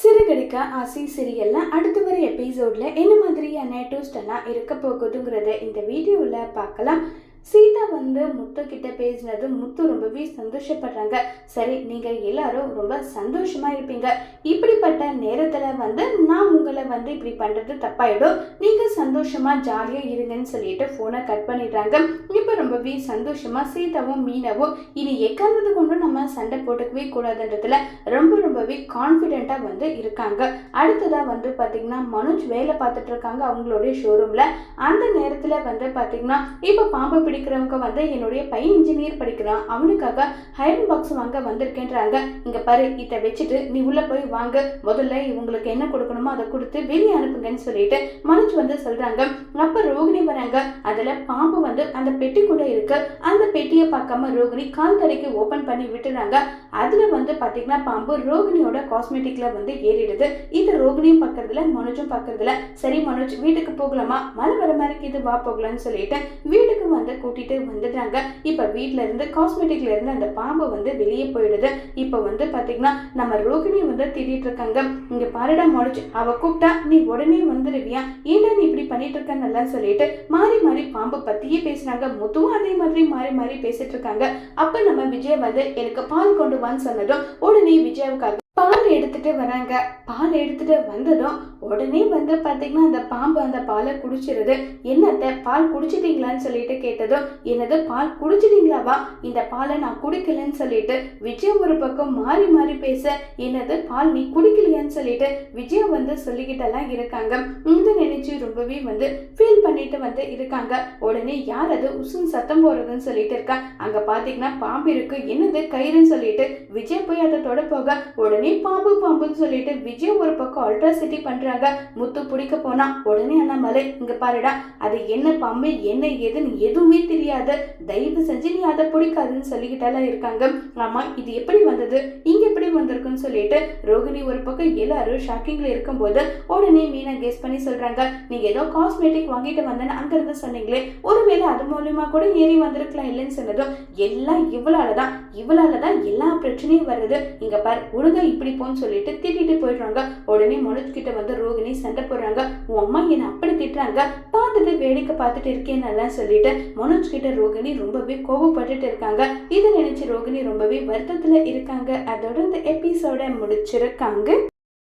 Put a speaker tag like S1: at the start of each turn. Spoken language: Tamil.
S1: சிறுகடிக்க ஆசி சிறியெல்லாம் அடுத்து வர எபிசோட்ல என்ன மாதிரியான டூஸ்ட் எல்லாம் இருக்க போகுதுங்கிறத இந்த வீடியோவில் பார்க்கலாம். சீதா வந்து முத்து கிட்ட பேசினது முத்து ரொம்பவே சந்தோஷப்படுறாங்க. சரி நீங்க எல்லாரும் ரொம்ப சந்தோஷமா இருப்பீங்க. இப்படிப்பட்ட நேரத்துல வந்து நான் உங்களை வந்து இப்படி பண்றது தப்பாயிடும். நீங்க சந்தோஷமா ஜாலியா இருங்கன்னு சொல்லிட்டு போனை கட் பண்ணிடுறாங்க. இப்போ ரொம்பவே சந்தோஷமா சீதாவும் மீனவும் இனி எக்காரணத்து கொண்டும் நம்ம சண்டை போட்டுக்கவே கூடாதுன்றதுல ரொம்ப ரொம்பவே கான்ஃபிடென்ட்டா வந்து இருக்காங்க. அடுத்ததா வந்து பாத்தீங்கன்னா மனோஜ் வேலை பார்த்துட்டு இருக்காங்க அவங்களுடைய ஷோரூம்ல அந்த நேரத்துல வந்து பாத்தீங்கன்னா இப்போ பாம்பு பிடிக்கிறவங்க வந்து என்னுடைய பையன் இன்ஜினியர் படிக்கிறான் அவனுக்காக ஹைரன் பாக்ஸ் வாங்க வந்திருக்கேன்றாங்க. இங்க பாரு இதை வச்சுட்டு நீ உள்ள போய் வாங்க. முதல்ல இவங்களுக்கு என்ன கொடுக்கணுமோ அதை கொடுத்து வெளியே அனுப்புங்கன்னு சொல்லிட்டு மனோஜ் வந்து சொல்றாங்க. அப்ப ரோகிணி வராங்க. அதுல பாம்பு வந்து அந்த பெட்டிக்குள்ள இருக்கு. அந்த பெட்டியை பார்க்காம ரோகிணி கால் தடைக்கு ஓபன் பண்ணி விட்டுறாங்க. அதுல வந்து பாத்தீங்கன்னா பாம்பு ரோகிணியோட காஸ்மெட்டிக்ல வந்து ஏறிடுது. இது ரோகிணியும் பார்க்கறதுல மனோஜும் பார்க்கறதுல சரி மனோஜ் வீட்டுக்கு போகலாமா? மழை வர மாதிரி இது வா போகலான்னு சொல்லிட்டு வீட்டுக்கு வந்து கூட்டிட்டு வந்துட்டாங்க. இப்ப வீட்ல இருந்து காஸ்மெட்டிக்ல இருந்து அந்த பாம்பு வந்து வெளியே போயிடுது. இப்ப வந்து பாத்தீங்கன்னா நம்ம ரோகிணி வந்து திட்டிட்டு இருக்காங்க. இங்க பாருடா முடிச்சு அவ கூப்பிட்டா நீ உடனே வந்துடுவியா ஏன்டா நீ இப்படி பண்ணிட்டு இருக்கன்னு சொல்லிட்டு மாறி மாறி பாம்பு பத்தியே பேசுறாங்க. முத்துவும் அதே மாதிரி மாறி மாறி பேசிட்டு இருக்காங்க. அப்ப நம்ம விஜய் வந்து எனக்கு பால் கொண்டு வான்னு சொன்னதும் உடனே விஜயாவுக்காக பால் எடுத்துட்டு வராங்க. பால் எடுத்துட்டு வந்ததும் உடனே வந்து பார்த்திங்கன்னா அந்த பாம்பு அந்த பாலை குடிச்சிருது. என்னத்தை பால் குடிச்சிட்டீங்களான்னு சொல்லிட்டு கேட்டதும் என்னது பால் குடிச்சிட்டீங்களாவா? இந்த பாலை நான் குடிக்கலன்னு சொல்லிட்டு விஜய் ஒரு பக்கம் மாறி மாறி பேச என்னது பால் நீ குடிக்கலையான்னு சொல்லிட்டு விஜயம் வந்து சொல்லிக்கிட்டெல்லாம் இருக்காங்க. இந்த நினைச்சு ரொம்பவே வந்து ஃபீல் பண்ணிட்டு வந்து இருக்காங்க. உடனே யார் அது? உசுன் சத்தம் போறதுன்னு சொல்லிட்டு இருக்கா. அங்கே பார்த்தீங்கன்னா பாம்பு இருக்கு. என்னது கயிறுன்னு சொல்லிட்டு விஜய் போய் அதை தொட போக உடனே பாம்பு பாம்புன்னு சொல்லிட்டு விஜய் ஒரு பக்கம் அல்ட்ராசிட்டி பண்றாங்க. முத்து பிடிக்க போனா உடனே அண்ணாமலை இங்க பாருடா அது என்ன பாம்பு என்ன ஏதுன்னு எதுவுமே தெரியாது. தயவு செஞ்சு நீ அதை பிடிக்காதுன்னு சொல்லிக்கிட்டாலாம் இருக்காங்க. ஆமா இது எப்படி வந்தது? இங்க எப்படி வந்திருக்குன்னு சொல்லிட்டு ரோகிணி ஒரு பக்கம் எல்லாரும் ஷாக்கிங்ல இருக்கும்போது உடனே மீனா கெஸ் பண்ணி சொல்றாங்க நீங்க ஏதோ காஸ்மெட்டிக் வாங்கிட்டு வந்தேன்னு அங்கிருந்து சொன்னீங்களே. ஒருவேளை அது மூலியமா கூட ஏறி வந்திருக்கலாம் இல்லைன்னு சொன்னதும் எல்லாம் இவளாலதான் இவளாலதான் எல்லா பிரச்சனையும் வருது இங்க பார் ஒழுங்கா பிடிப்போம்னு போன்னு சொல்லிட்டு திட்டிட்டு போயிடுறாங்க. உடனே மனோஜ் கிட்ட வந்து ரோகிணி சண்டை போடுறாங்க. உன் அம்மா என்ன அப்படி திட்டுறாங்க. பார்த்துட்டு வேடிக்கை பார்த்துட்டு இருக்கேன்னு சொல்லிட்டு மனோஜ் கிட்ட ரோகிணி ரொம்பவே கோபப்பட்டுட்டு இருக்காங்க. இதை நினைச்சு ரோகிணி ரொம்பவே வருத்தத்துல இருக்காங்க. அதோட இந்த எபிசோட முடிச்சிருக்காங்க.